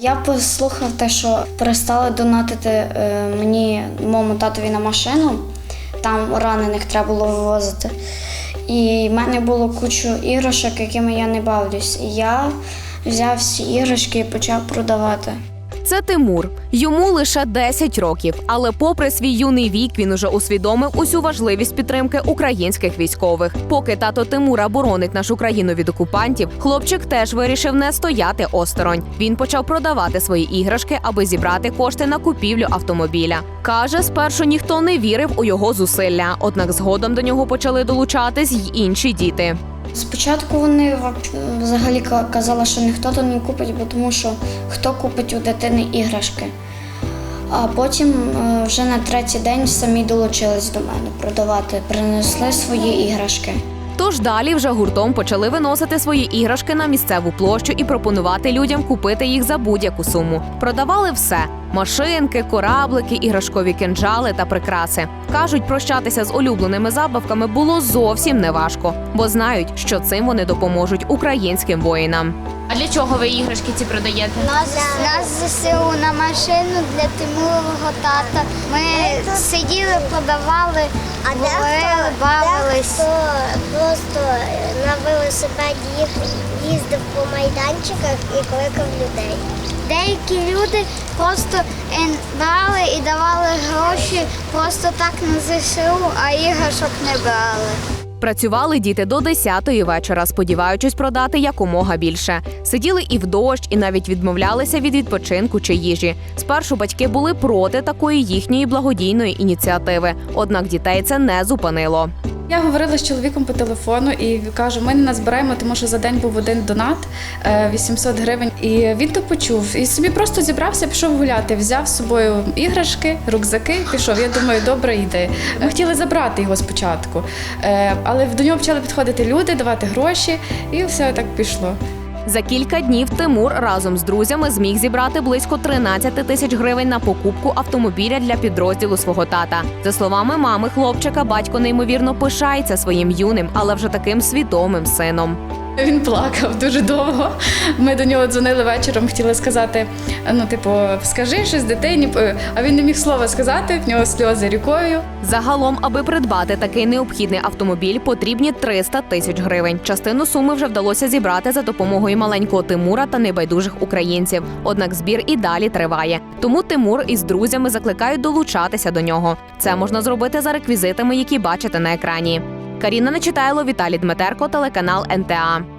Я послухав те, що перестали донатити е, мені моєму татові на машину. Там ранених треба було вивозити. І в мене було кучу іграшок, якими я не бавлюсь. І я взяв всі іграшки і почав продавати. Це Тимур. Йому лише 10 років, але попри свій юний вік, він уже усвідомив усю важливість підтримки українських військових. Поки тато Тимура боронить нашу країну від окупантів, хлопчик теж вирішив не стояти осторонь. Він почав продавати свої іграшки, аби зібрати кошти на купівлю автомобіля. Каже, спершу ніхто не вірив у його зусилля, однак згодом до нього почали долучатись й інші діти. Спочатку вони взагалі ка- казали, що ніхто то не купить, бо тому що хто купить у дитини іграшки. А потім е, вже на третій день самі долучились до мене продавати, принесли свої іграшки. Тож далі вже гуртом почали виносити свої іграшки на місцеву площу і пропонувати людям купити їх за будь-яку суму. Продавали все: машинки, кораблики, іграшкові кинджали та прикраси. кажуть, прощатися з улюбленими забавками було зовсім неважко, бо знають, що цим вони допоможуть українським воїнам. А для чого ви іграшки ці продаєте? Нас, нас ЗСУ на машину для Тимурового тата. Ми сиділи, подавали, говорили, бавились. просто на велосипеді їздив по майданчиках і кликав людей. Деякі люди просто брали і давали гроші просто так на ЗСУ, а іграшок не брали. Працювали діти до 10-ї вечора, сподіваючись продати якомога більше. Сиділи і в дощ, і навіть відмовлялися від відпочинку чи їжі. Спершу батьки були проти такої їхньої благодійної ініціативи, однак дітей це не зупинило. Я говорила з чоловіком по телефону і кажу, ми не назбираємо, тому що за день був один донат е, 800 гривень. І він то почув і собі просто зібрався, пішов гуляти, взяв з собою іграшки, рюкзаки, пішов. Я думаю, добра йде. Ми хотіли забрати його спочатку, Е, але до нього почали підходити люди, давати гроші, і все так пішло. За кілька днів Тимур разом з друзями зміг зібрати близько 13 тисяч гривень на покупку автомобіля для підрозділу свого тата. За словами мами хлопчика, батько неймовірно пишається своїм юним, але вже таким свідомим сином. Він плакав дуже довго. Ми до нього дзвонили вечором, хотіли сказати: ну, типу, скажи щось дитині, а він не міг слова сказати, в нього сльози рікою. Загалом, аби придбати такий необхідний автомобіль, потрібні 300 тисяч гривень. Частину суми вже вдалося зібрати за допомогою маленького Тимура та небайдужих українців. Однак збір і далі триває. Тому Тимур із друзями закликають долучатися до нього. Це можна зробити за реквізитами, які бачите на екрані. Каріна Нечитайло, Віталій Дмитерко, телеканал НТА.